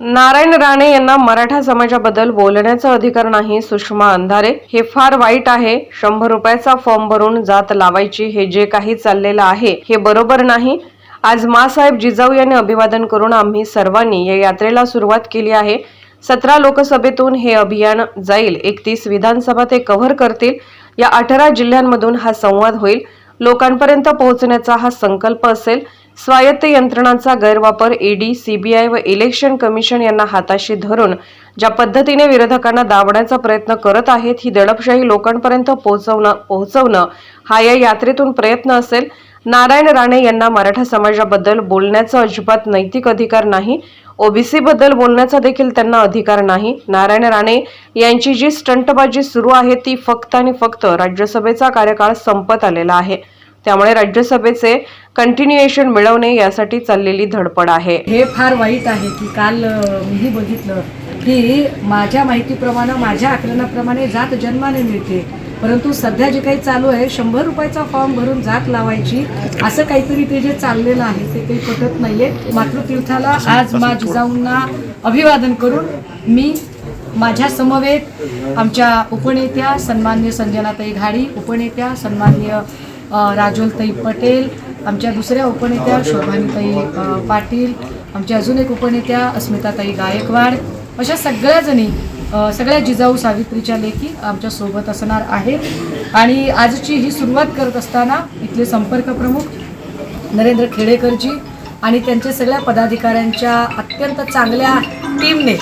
नारायण राणे यांना मराठा समाजाबद्दल बोलण्याचा अधिकार नाही सुषमा अंधारे. हे फार वाईट आहे. शंभर रुपयाचा फॉर्म भरून जात लावायची हे जे काही चाललेलं आहे हे बरोबर नाही. आज मासाहेब जिजाऊ यांनी अभिवादन करून आम्ही सर्वांनी या यात्रेला सुरुवात केली आहे. सतरा लोकसभेतून हे अभियान जाईल. एकतीस विधानसभा ते कव्हर करतील. या अठरा जिल्ह्यांमधून हा संवाद होईल. लोकांपर्यंत पोहोचण्याचा हा संकल्प असेल. स्वायत्त यंत्रणांचा गैरवापर ईडी सीबीआय व इलेक्शन कमिशन यांना हाताशी धरून ज्या पद्धतीने विरोधकांना दाबण्याचा प्रयत्न करत आहेत ही दडपशाही लोकांपर्यंत पोहोचवणं पोहोचवणं हा या यात्रेतून प्रयत्न असेल. नारायण राणे यांना मराठा समाजाबद्दल बोलण्याचा अजिबात नैतिक अधिकार नाही. ओबीसी बद्दल बोलण्याचा देखील त्यांना अधिकार नाही. नारायण राणे यांची जी स्टंटबाजी सुरू आहे ती फक्त आणि फक्त राज्यसभेचा कार्यकाळ संपत आलेला आहे. त्यामुळे राज्यसभेचे कंटिन्युएशन मिळवणे यासाठी चाललेली धडपड आहे. हे फार वाईट आहे की काल मीही बघितलं की माझ्या माहितीप्रमाणे माझ्या आकलनाप्रमाणे जात जन्माने मिळते. परंतु सध्या जे काही चालू आहे शंभर रुपयाचा फॉर्म भरून जात लावायची असं काहीतरी ते जे चाललेलं आहे ते काही पटत नाहीये. मातृतीर्थाला आज मा जिजाऊंना अभिवादन करून मी माझ्या समवेत आमच्या उपनेत्या सन्मान्य संजनाताई घाडी उपनेत्या सन्मान्य राजोलताई पटेल आमच्या दुसऱ्या उपनेत्या शोभानीताई पाटील आमच्या अजून एक उपनेत्या अस्मिताताई गायकवाड अशा सगळ्याजणी सगळ्या जिजाऊ सावित्रीच्या लेखी आमच्यासोबत असणार आहेत. आणि आजची ही सुरुवात करत असताना इथले संपर्क प्रमुख नरेंद्र खेडेकरजी आणि त्यांच्या सगळ्या पदाधिकाऱ्यांच्या अत्यंत चांगल्या टीमने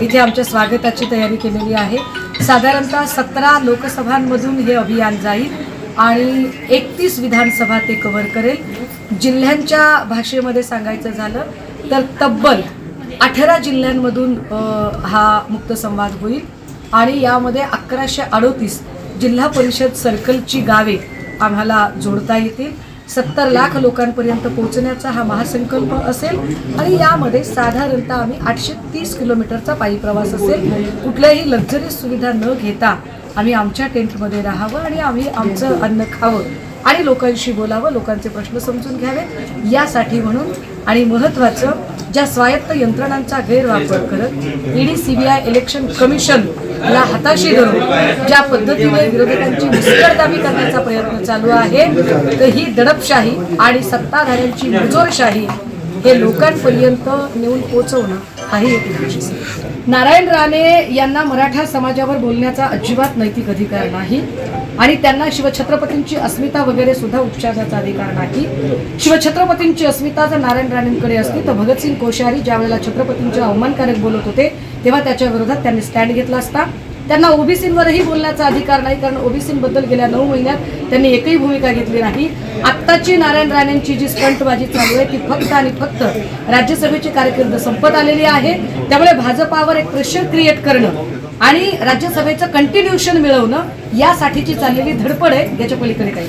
इथे आमच्या स्वागताची तयारी केलेली आहे. साधारणतः सतरा लोकसभांमधून हे अभियान जाईल. आणि एकतीस विधानसभा ते कव्हर करेल. जिल्ह्यांच्या भाषेमध्ये सांगायचं झालं तर तब्बल अठरा जिल्ह्यांमधून हा मुक्त संवाद होईल. आणि यामध्ये अकराशे अडोतीस जिल्हा परिषद सर्कलची गावे आम्हाला जोडता येतील. सत्तर लाख लोकांपर्यंत पोहोचण्याचा हा महासंकल्प असेल. आणि यामध्ये साधारणतः आम्ही आठशे तीस किलोमीटरचा पायी प्रवास असेल. कुठल्याही लक्झरी सुविधा न घेता आम्ही आमच्या टेंटमध्ये राहावं आणि आम्ही आमचं अन्न खावं आणि लोकांशी बोलावं लोकांचे प्रश्न समजून घ्यावेत यासाठी म्हणून आणि महत्त्वाचं ज्या स्वायत्त यंत्रणांचा गैरवापर करत ईडी सीबीआय इलेक्शन कमिशन ला हाताशी धरून ज्या पद्धतीने विरोधकांची मुस्करदाबी करण्याचा प्रयत्न चालू आहे तर ही दडपशाही आणि सत्ताधाऱ्यांची मुजोरशाही हे लोकांपर्यंत नेऊन पोहोचवणं हाही एक. नारायण राणे यांना मराठा समाजावर बोलण्याचा अजिबात नैतिक अधिकार नाही आणि त्यांना शिवछत्रपतींची अस्मिता वगैरे सुद्धा उपचाराचा अधिकार नाही. शिवछत्रपतींची अस्मिता जर नारायण राणेंकडे असती तर भगतसिंग कोश्यारी ज्या वेळेला छत्रपतींच्या अवमानकारक बोलत होते तेव्हा त्याच्या विरोधात त्यांनी स्टँड घेतला असता. त्यांना ओबीसींवरही बोलण्याचा अधिकार नाही कारण ओबीसींबद्दल गेल्या नऊ महिन्यात त्यांनी एकही भूमिका घेतली नाही. आत्ताची नारायण राणेंची जी स्टंटबाजी चालू आहे ती फक्त आणि फक्त राज्यसभेची कारकीर्द संपत आलेली आहे. त्यामुळे भाजपावर एक प्रेशर क्रिएट करणं आणि राज्यसभेचं कंटिन्युएशन मिळवणं यासाठीची चाललेली धडपड आहे याच्या पलीकडे काही.